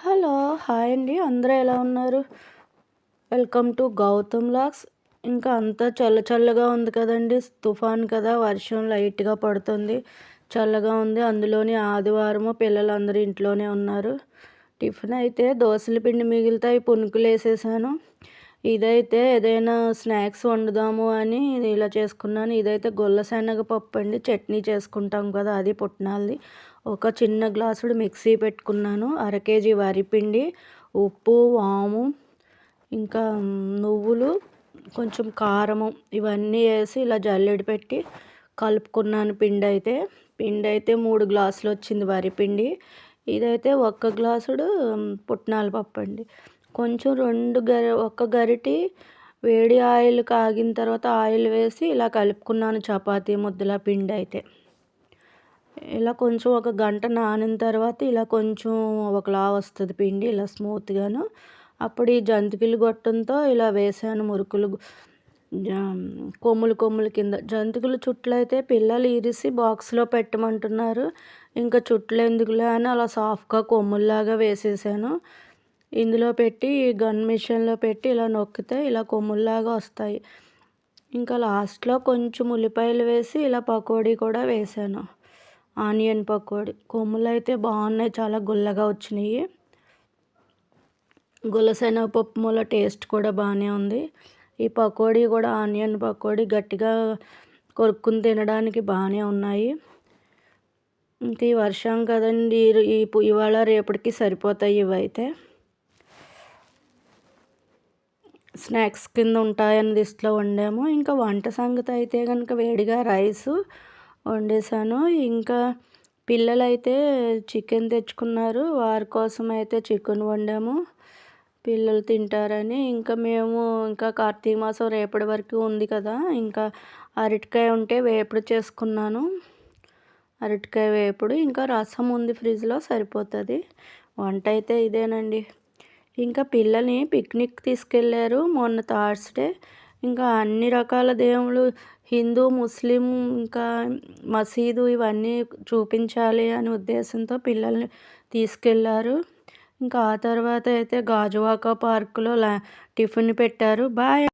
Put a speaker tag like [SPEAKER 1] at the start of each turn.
[SPEAKER 1] Hello hi అండి. అందరూ ఎలా ఉన్నారు? వెల్కమ్ టు గౌతమ్ లాక్స్. ఇంకా అంతా చల్ల చల్లగా ఉంది కదండి. తుఫాన్ కదా వర్షం లైట్గా పడుతుంది. చల్లగా ఉంది. అందులోని ఆదివారము పిల్లలందరూ ఇంట్లోనే ఉన్నారు. టిఫిన్ అయితే దోశల పిండి మిగులుతాయి. పునుకులు వేసేసాను ఇదైతే ఏదైనా స్నాక్స్ వండుదాము అని ఇలా చేసుకున్నాను. ఇదైతే గొల్ల శనగపప్పు అండి. చట్నీ చేసుకుంటాం కదా అది పుట్నాలది. ఒక చిన్న గ్లాసుడు మిక్సీ పెట్టుకున్నాను. అర కేజీ వరిపిండి ఉప్పు వాము ఇంకా నువ్వులు కొంచెం కారము ఇవన్నీ వేసి ఇలా జల్లెడ పెట్టి కలుపుకున్నాను పిండి అయితే పిండి అయితే మూడు గ్లాసులు వచ్చింది వరిపిండి ఇదైతే ఒక్క గ్లాసుడు పుట్నాల పప్పు అండి. కొంచెం రెండు గరి ఒక గరిటి వేడి ఆయిల్ కాగిన తర్వాత ఆయిల్ వేసి ఇలా కలుపుకున్నాను చపాతీ ముద్దల పిండి అయితే. ఇలా కొంచెం ఒక గంట నానిన తర్వాత ఇలా కొంచెం ఒకలా వస్తుంది పిండి ఇలా స్మూత్గాను. అప్పుడు ఈ జంతికలు గొట్టంతో ఇలా వేసాను మురుకులు కొమ్ములు కొమ్ములు కింద. జంతికలు చుట్లు అయితే పిల్లలు ఇరిసి బాక్స్లో పెట్టమంటున్నారు. ఇంకా చుట్లు ఎందుకులే అని అలా సాఫ్ట్గా కొమ్ముల్లాగా వేసేసాను. ఇందులో పెట్టి గన్ మిషన్లో పెట్టి ఇలా నొక్కితే ఇలా కొమ్ముల్లాగా వస్తాయి. ఇంకా లాస్ట్లో కొంచెం ఉల్లిపాయలు వేసి ఇలా పకోడీ కూడా వేసాను. ఆనియన్ పకోడీ. కొమ్ములు అయితే బాగున్నాయి చాలా గుల్లగా వచ్చినాయి. గులశనగపప్పు మూల టేస్ట్ కూడా బాగానే ఉంది. ఈ పకోడీ కూడా ఆనియన్ పకోడీ గట్టిగా కొరుక్కుని తినడానికి బాగానే ఉన్నాయి. ఇంక ఈ వర్షం కదండి ఈ ఇవాళ రేపటికి సరిపోతాయి ఇవైతే. స్నాక్స్ కింద ఉంటాయని దిష్టిలో వండాము. ఇంకా వంట సంగతి అయితే కనుక వేడిగా రైస్ వండేసాను ఇంకా పిల్లలైతే చికెన్ తెచ్చుకున్నారు. వారి కోసం అయితే చికెన్ వండాము. పిల్లలు తింటారని. ఇంకా మేము ఇంకా కార్తీక మాసం రేపటి వరకు ఉంది కదా. ఇంకా అరటికాయ ఉంటే వేపుడు చేసుకున్నాను. అరటికాయ వేపుడు. ఇంకా రసం ఉంది ఫ్రిడ్జ్లో సరిపోతుంది. వంట అయితే ఇదేనండి. ఇంకా పిల్లల్ని పిక్నిక్ తీసుకెళ్ళారు మొన్న థర్స్డే. ఇంకా అన్ని రకాల దేవుళ్ళు హిందూ ముస్లిం ఇంకా మసీదు ఇవన్నీ చూపించాలి అనే ఉద్దేశంతో పిల్లల్ని తీసుకెళ్ళారు. ఇంకా ఆ తర్వాత అయితే గాజువాక పార్కులో టిఫిన్ పెట్టారు. బాయ్!